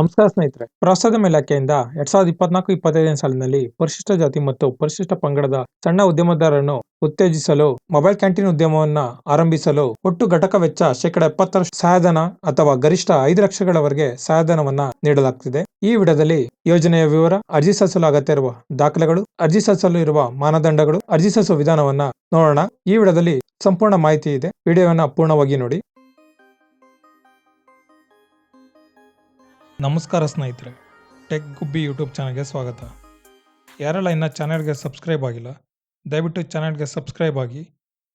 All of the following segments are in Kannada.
ನಮಸ್ಕಾರ ಸ್ನೇಹಿತರೆ. ಪ್ರಸಾದ ಇಲಾಖೆಯಿಂದ ಎರಡ್ ಸಾವಿರದ ಇಪ್ಪತ್ನಾಲ್ಕು ಇಪ್ಪತ್ತೈದನೇ ಸಾಲಿನಲ್ಲಿ ಪರಿಶಿಷ್ಟ ಜಾತಿ ಮತ್ತು ಪರಿಶಿಷ್ಟ ಪಂಗಡದ ಸಣ್ಣ ಉದ್ಯಮದಾರರನ್ನು ಉತ್ತೇಜಿಸಲು, ಮೊಬೈಲ್ ಕ್ಯಾಂಟೀನ್ ಉದ್ಯಮವನ್ನ ಆರಂಭಿಸಲು ಒಟ್ಟು ಘಟಕ ವೆಚ್ಚ ಶೇಕಡ ಎಪ್ಪತ್ತರಷ್ಟು ಸಹಾಯಧನ ಅಥವಾ ಗರಿಷ್ಠ ಐದು ಲಕ್ಷಗಳವರೆಗೆ ಸಹಾಯಧನವನ್ನ ನೀಡಲಾಗುತ್ತಿದೆ ಈ ವಿಡದಲ್ಲಿ ಯೋಜನೆಯ ವಿವರ, ಅರ್ಜಿ ಸಲ್ಲಿಸಲು ಅಗತ್ಯ ಇರುವ ದಾಖಲೆಗಳು, ಅರ್ಜಿ ಸಲ್ಲಿಸಲು ಇರುವ ಮಾನದಂಡಗಳು, ಅರ್ಜಿ ಸಲ್ಲಿಸುವ ವಿಧಾನವನ್ನ ನೋಡೋಣ. ಈ ವಿಡದಲ್ಲಿ ಸಂಪೂರ್ಣ ಮಾಹಿತಿ ಇದೆ. ವಿಡಿಯೋವನ್ನ ಪೂರ್ಣವಾಗಿ ನೋಡಿ. ನಮಸ್ಕಾರ ಸ್ನೇಹಿತರೆ. ಟೆಕ್ ಗುಬ್ಬಿ ಯೂಟ್ಯೂಬ್ ಚಾನಲ್ಗೆ ಸ್ವಾಗತ. ಯಾರೆಲ್ಲ ಇನ್ನ ಚಾನೆಲ್ಗೆ ಸಬ್ಸ್ಕ್ರೈಬ್ ಆಗಿಲ್ಲ, ದಯವಿಟ್ಟು ಚಾನೆಲ್ಗೆ ಸಬ್ಸ್ಕ್ರೈಬ್ ಆಗಿ,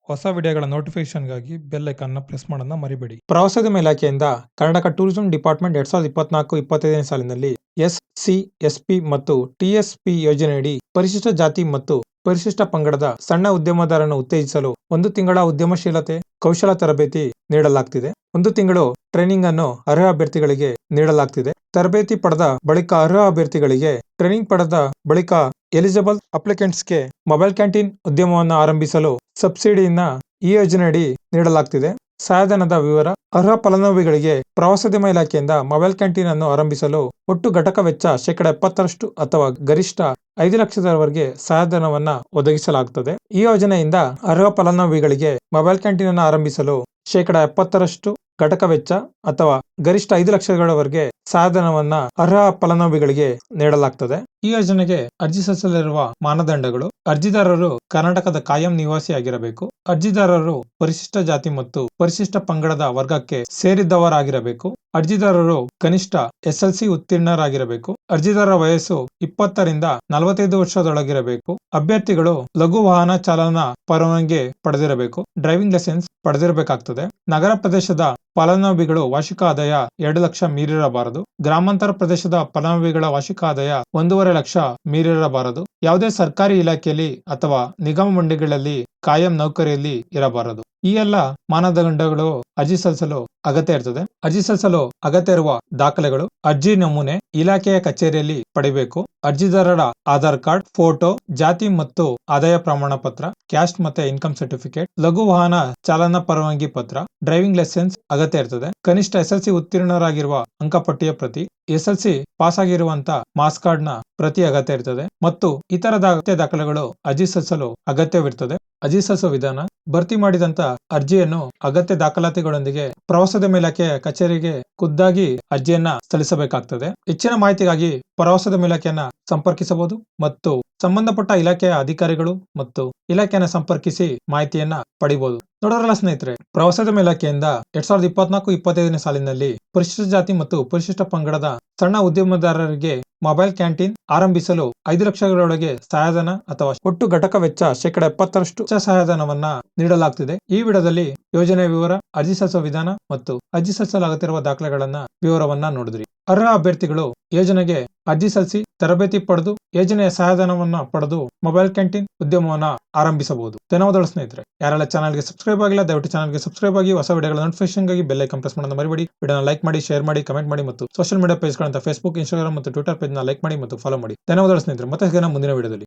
ಹೊಸ ವಿಡಿಯೋಗಳ ನೋಟಿಫಿಕೇಶನ್ಗಾಗಿ ಬೆಲ್ ಐಕಾನ್ನ ಪ್ರೆಸ್ ಮಾಡೋದನ್ನ ಮರಿಬೇಡಿ. ಪ್ರವಾಸೋದ್ಯಮ ಇಲಾಖೆಯಿಂದ ಕರ್ನಾಟಕ ಟೂರಿಸಂ ಡಿಪಾರ್ಟ್ಮೆಂಟ್ ಎರಡ್ ಸಾವಿರದ ಇಪ್ಪತ್ನಾಲ್ಕು ಇಪ್ಪತ್ತೈದನೇ ಸಾಲಿನಲ್ಲಿ ಎಸ್ ಸಿ ಎಸ್ ಪಿ ಮತ್ತು ಟಿಎಸ್ಪಿ ಯೋಜನೆಯಡಿ ಪರಿಶಿಷ್ಟ ಜಾತಿ ಮತ್ತು ಪರಿಶಿಷ್ಟ ಪಂಗಡದ ಸಣ್ಣ ಉದ್ಯಮದಾರರನ್ನು ಉತ್ತೇಜಿಸಲು ಒಂದು ತಿಂಗಳ ಉದ್ಯಮಶೀಲತೆ, ಕೌಶಲ ತರಬೇತಿ ನೀಡಲಾಗ್ತಿದೆ. ಒಂದು ತಿಂಗಳು ಟ್ರೈನಿಂಗ್ ಅನ್ನು ಅರ್ಹ ಅಭ್ಯರ್ಥಿಗಳಿಗೆ ನೀಡಲಾಗ್ತಿದೆ. ತರಬೇತಿ ಪಡೆದ ಬಳಿಕ ಅರ್ಹ ಅಭ್ಯರ್ಥಿಗಳಿಗೆ ಟ್ರೈನಿಂಗ್ ಪಡೆದ ಬಳಿಕ ಎಲಿಜಿಬಲ್ ಅಪ್ಲಿಕೆಂಟ್ಸ್ಗೆ ಮೊಬೈಲ್ ಕ್ಯಾಂಟೀನ್ ಉದ್ಯಮವನ್ನು ಆರಂಭಿಸಲು ಸಬ್ಸಿಡಿಯನ್ನ ಈ ಯೋಜನೆಯಡಿ ನೀಡಲಾಗ್ತಿದೆ. ಸಹಾಯಧನದ ವಿವರ, ಅರ್ಹ ಫಲಾನುಭವಿಗಳಿಗೆ ಪ್ರವಾಸೋದ್ಯಮ ಇಲಾಖೆಯಿಂದ ಮೊಬೈಲ್ ಕ್ಯಾಂಟೀನ್ ಅನ್ನು ಆರಂಭಿಸಲು ಒಟ್ಟು ಘಟಕ ವೆಚ್ಚ ಶೇಕಡ ಎಪ್ಪತ್ತರಷ್ಟು ಅಥವಾ ಗರಿಷ್ಠ ಐದು ಲಕ್ಷದವರೆಗೆ ಸಹಾಯಧನವನ್ನ ಒದಗಿಸಲಾಗುತ್ತದೆ ಈ ಯೋಜನೆಯಿಂದ ಅರ್ಹ ಫಲಾನುಭವಿಗಳಿಗೆ ಮೊಬೈಲ್ ಕ್ಯಾಂಟೀನ್ ಅನ್ನು ಆರಂಭಿಸಲು ಶೇಕಡ ಎಪ್ಪತ್ತರಷ್ಟು ಘಟಕ ವೆಚ್ಚ ಅಥವಾ ಗರಿಷ್ಠ ಐದು ಲಕ್ಷಗಳವರೆಗೆ ಸಾಧನವನ್ನ ಅರ್ಹ ಫಲಾನುಭವಿಗಳಿಗೆ ನೀಡಲಾಗ್ತದೆ. ಈ ಯೋಜನೆಗೆ ಅರ್ಜಿ ಸಲ್ಲಿಸಲಿರುವ ಮಾನದಂಡಗಳು, ಅರ್ಜಿದಾರರು ಕರ್ನಾಟಕದ ಕಾಯಂ ನಿವಾಸಿಯಾಗಿರಬೇಕು, ಅರ್ಜಿದಾರರು ಪರಿಶಿಷ್ಟ ಜಾತಿ ಮತ್ತು ಪರಿಶಿಷ್ಟ ಪಂಗಡದ ವರ್ಗಕ್ಕೆ ಸೇರಿದ್ದವರಾಗಿರಬೇಕು ಅರ್ಜಿದಾರರು ಕನಿಷ್ಠ ಎಸ್ಎಲ್ಸಿ ಉತ್ತೀರ್ಣರಾಗಿರಬೇಕು. ಅರ್ಜಿದಾರರ ವಯಸ್ಸು ಇಪ್ಪತ್ತರಿಂದ ನಲವತ್ತೈದು ವರ್ಷದೊಳಗಿರಬೇಕು. ಅಭ್ಯರ್ಥಿಗಳು ಲಘು ವಾಹನ ಚಾಲನಾ ಪರವಾನಗಿ ಪಡೆದಿರಬೇಕು. Driving licence ಪಡೆದಿರಬೇಕಾಗ್ತದೆ. ನಗರ ಪ್ರದೇಶದ ಫಲಾನುಭವಿಗಳು ವಾರ್ಷಿಕ ಆದಾಯ ಎರಡು ಲಕ್ಷ ಮೀರಿರಬಾರದು. ಗ್ರಾಮಾಂತರ ಪ್ರದೇಶದ ಫಲಾನುಭವಿಗಳ ವಾರ್ಷಿಕ ಆದಾಯ ಒಂದೂವರೆ ಲಕ್ಷ ಮೀರಿರಬಾರದು. ಯಾವುದೇ ಸರ್ಕಾರಿ ಇಲಾಖೆಯಲ್ಲಿ ಅಥವಾ ನಿಗಮ ಮಂಡಳಿಗಳಲ್ಲಿ ಕಾಯಂ ನೌಕರಿಯಲ್ಲಿ ಇರಬಾರದು. ಈ ಎಲ್ಲ ಮಾನದಂಡಗಳು ಅರ್ಜಿ ಸಲ್ಲಿಸಲು ಅಗತ್ಯ ಇರ್ತದೆ. ಅರ್ಜಿ ಸಲ್ಲಿಸಲು ಅಗತ್ಯ ಇರುವ ದಾಖಲೆಗಳು ಅರ್ಜಿ ನಮೂನೆ ಇಲಾಖೆಯ ಕಚೇರಿಯಲ್ಲಿ ಪಡಿಬೇಕು. ಅರ್ಜಿದಾರರ ಆಧಾರ್ ಕಾರ್ಡ್, ಫೋಟೋ, ಜಾತಿ ಮತ್ತು ಆದಾಯ ಪ್ರಮಾಣ ಪತ್ರ, ಕ್ಯಾಸ್ಟ್ ಮತ್ತೆ ಇನ್ಕಮ್ ಸರ್ಟಿಫಿಕೇಟ್, ಲಘು ವಾಹನ ಚಾಲನಾ ಪರವಾನಗಿ ಪತ್ರ, ಡ್ರೈವಿಂಗ್ ಲೈಸೆನ್ಸ್ ಅಗತ್ಯ ಇರ್ತದೆ. ಕನಿಷ್ಠ ಎಸ್ಎಲ್ಸಿ ಉತ್ತೀರ್ಣರಾಗಿರುವ ಅಂಕಪಟ್ಟಿಯ ಪ್ರತಿ ಎಸ್ಎಲ್ಸಿ ಪಾಸ್ ಆಗಿರುವಂತ ಮಾಸ್ ಕಾರ್ಡ್ನ ಪ್ರತಿ ಅಗತ್ಯ ಇರ್ತದೆ. ಮತ್ತು ಇತರ ಅಗತ್ಯ ದಾಖಲೆಗಳು ಅರ್ಜಿ ಸಲ್ಲಿಸಲು ಅಗತ್ಯವಿರ್ತದೆ. ಅರ್ಜಿ ಸಲ್ಲಿಸುವ ವಿಧಾನ, ಭರ್ತಿ ಮಾಡಿದಂತ ಅರ್ಜಿಯನ್ನು ಅಗತ್ಯ ದಾಖಲಾತಿಗಳೊಂದಿಗೆ ಪ್ರವಾಸದ ಇಲಾಖೆಯ ಕಚೇರಿಗೆ ಖುದ್ದಾಗಿ ಅರ್ಜಿಯನ್ನ ಸಲ್ಲಿಸಬೇಕಾಗ್ತದೆ. ಹೆಚ್ಚಿನ ಮಾಹಿತಿಗಾಗಿ ಪ್ರವಾಸದ ಇಲಾಖೆಯನ್ನ ಸಂಪರ್ಕಿಸಬಹುದು ಮತ್ತು ಸಂಬಂಧಪಟ್ಟ ಇಲಾಖೆಯ ಅಧಿಕಾರಿಗಳು ಮತ್ತು ಇಲಾಖೆಯನ್ನ ಸಂಪರ್ಕಿಸಿ ಮಾಹಿತಿಯನ್ನ ಪಡಿಬಹುದು. ನೋಡೋರಲ್ಲ ಸ್ನೇಹಿತರೆ ಪ್ರವಾಸೋದ್ಯಮ ಇಲಾಖೆಯಿಂದ ಎರಡ್ ಸಾವಿರದ ಇಪ್ಪತ್ನಾಲ್ಕು ಇಪ್ಪತ್ತೈದನೇ ಸಾಲಿನಲ್ಲಿ ಪರಿಶಿಷ್ಟ ಜಾತಿ ಮತ್ತು ಪರಿಶಿಷ್ಟ ಪಂಗಡದ ಸಣ್ಣ ಉದ್ಯಮದಾರರಿಗೆ ಮೊಬೈಲ್ ಕ್ಯಾಂಟೀನ್ ಆರಂಭಿಸಲು ಐದು ಲಕ್ಷಗಳೊಳಗೆ ಸಹಾಯಧನ ಅಥವಾ ಒಟ್ಟು ಘಟಕ ವೆಚ್ಚ ಶೇಕಡ ಎಪ್ಪತ್ತರಷ್ಟು ಸಹಾಯಧನವನ್ನ ನೀಡಲಾಗುತ್ತಿದೆ ಈ ವಿಡದಲ್ಲಿ ಯೋಜನೆ ವಿವರ, ಅರ್ಜಿ ಸಲ್ಲಿಸುವ ವಿಧಾನ ಮತ್ತು ಅರ್ಜಿ ಸಲ್ಲಿಸಲಾಗುತ್ತಿರುವ ದಾಖಲೆಗಳನ್ನ ವಿವರವನ್ನ ನೋಡಿದ್ರಿ. ಅರ್ಹ ಅಭ್ಯರ್ಥಿಗಳು ಯೋಜನೆಗೆ ಅರ್ಜಿ ಸಲ್ಲಿಸಿ ತರಬೇತಿ ಪಡೆದು ಯೋಜನೆಯ ಸಹಾಯಧನವನ್ನ ಪಡೆದು ಮೊಬೈಲ್ ಕ್ಯಾಂಟೀನ್ ಉದ್ಯಮವನ್ನ ಆರಂಭಿಸಬಹುದು. ಧನ್ಯವಾದಗಳು ಸ್ನೇಹಿತರೆ. ಯಾರೆಲ್ಲ ಚಾನಲ್ಗೆ ಸಬ್ಸ್ಕ್ರೈಬ್ ಆಗಿಲ್ಲ, ದಯವಿಟ್ಟು ಚಾನಲ್ಗೆ ಸಬ್ಸ್ಕ್ರೈಬ್ ಆಗಿ ಹೊಸ ವಿಡಿಯೋಗಳ ನೋಟಿಫಿಕೇಶನ್ಗಾಗಿ ಬೆಲ್ ಐಕನ್ ಪ್ರೆಸ್ ಮಾಡೋದು ಮರಿಬೇಡಿ. ವಿಡಿಯೋನ ಲೈಕ್ ಮಾಡಿ, ಶೇರ್ ಮಾಡಿ, ಕಮೆಂಟ್ ಮಾಡಿ ಮತ್ತು ಸೋಷಿಯಲ್ ಮೀಡಿಯಾ ಪೇಜ್ಗಳಂತ ಫೇಸ್ಬುಕ್ ಇನ್ಸ್ಟಾಗ್ರಾಮ್ ಮತ್ತು ಟ್ವಿಟರ್ ಪೇಜ್ನ ಲೈಕ್ ಮಾಡಿ ಮತ್ತು ಫಾಲೋ ಮಾಡಿ. ಧನ್ಯವಾದಗಳು ಸ್ನೇಹಿತರೆ. ಮತ್ತೆ ಮುಂದಿನ ವಿಡಿಯೋದಲ್ಲಿ.